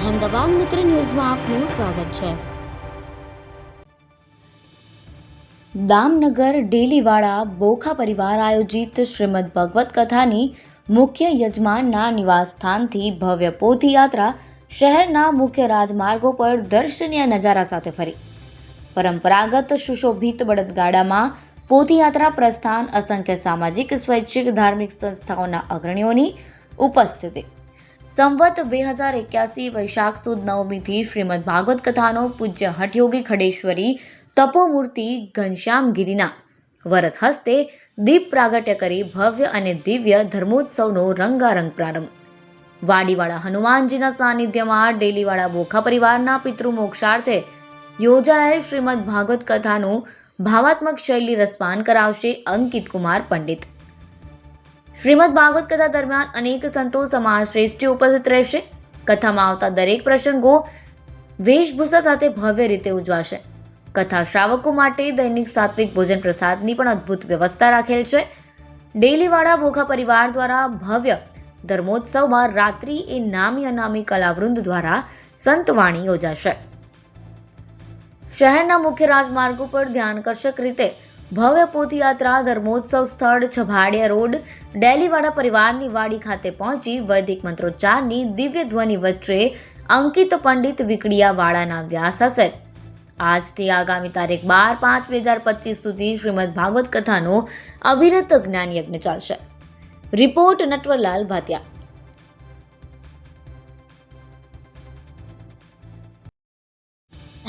અહેમદાબાદ મિત્ર ન્યૂઝમાં આપનું સ્વાગત છે. દામનગર ડેલીવાળા બોખા પરિવાર આયોજિત શ્રીમદ ભગવત કથાની મુખ્ય યજમાનના નિવાસસ્થાનથી ભવ્ય પોથીયાત્રા શહેરના મુખ્ય રાજમાર્ગો પર દર્શનીય નજારા સાથે ફરી. પરંપરાગત સુશોભિત બળદગાડામાં પોથીયાત્રા પ્રસ્થાન અસંખ્ય સામાજિક, સ્વૈચ્છિક, ધાર્મિક સંસ્થાઓના અગ્રણીઓની ઉપસ્થિતિ. સંવત બે હજાર એક્યાસી વૈશાખ સુદ નવમીથી શ્રીમદ ભાગવત કથાનો પૂજ્ય હઠયોગી ખડેશ્વરી તપોમૂર્તિ ઘનશ્યામગીરીના વરત હસ્તે દીપ પ્રાગટ્ય કરી ભવ્ય અને દિવ્ય ધર્મોત્સવનો રંગારંગ પ્રારંભ. વાડીવાળા હનુમાનજીના સાનિધ્યમાં ડેલીવાળા બોખા પરિવારના પિતૃમોક્ષાર્થે યોજાયેલ શ્રીમદ ભાગવત કથાનું ભાવાત્મક શૈલી રસપાન કરાવશે અંકિત કુમાર પંડિત. શ્રીમદ ભાગવત કથા દરમિયાન અનેક સંતો સમાજ શ્રેષ્ઠી ઉપસ્થિત રહેશે. કથામાં આવતા દરેક પ્રસંગો વેશભૂષા સાથે ભવ્ય રીતે ઉજવાશે. કથા શ્રાવકો માટે દૈનિક સાત્વિક ભોજન પ્રસાદની પણ અદ્ભુત વ્યવસ્થા રાખેલ છે. ડેલીવાળા બોખા પરિવાર દ્વારા ભવ્ય ધર્મોત્સવમાં રાત્રિ એ નામી અનામી કલાવૃંદ દ્વારા સંતવાણી યોજાશે. શહેરના મુખ્ય રાજમાર્ગો પર ધ્યાનકર્ષક રીતે ભવ્ય પોથયાત્રા ધર્મોત્સવ સ્થળ, છભાડિયા રોડ, ડેલીવાડા પરિવારની વાડી ખાતે પહોંચી વૈદિક મંત્રોચ્ચારની દિવ્ય ધ્વનિ વચ્ચે અંકિત પંડિત વિકડિયાવાળાના વ્યાસ હશે. આજથી આગામી તારીખ બાર પાંચ બે હજાર પચીસ સુધી શ્રીમદ ભાગવત કથાનો અવિરત જ્ઞાન યજ્ઞ ચાલશે. રિપોર્ટ નટવરલાલ ભાતિયા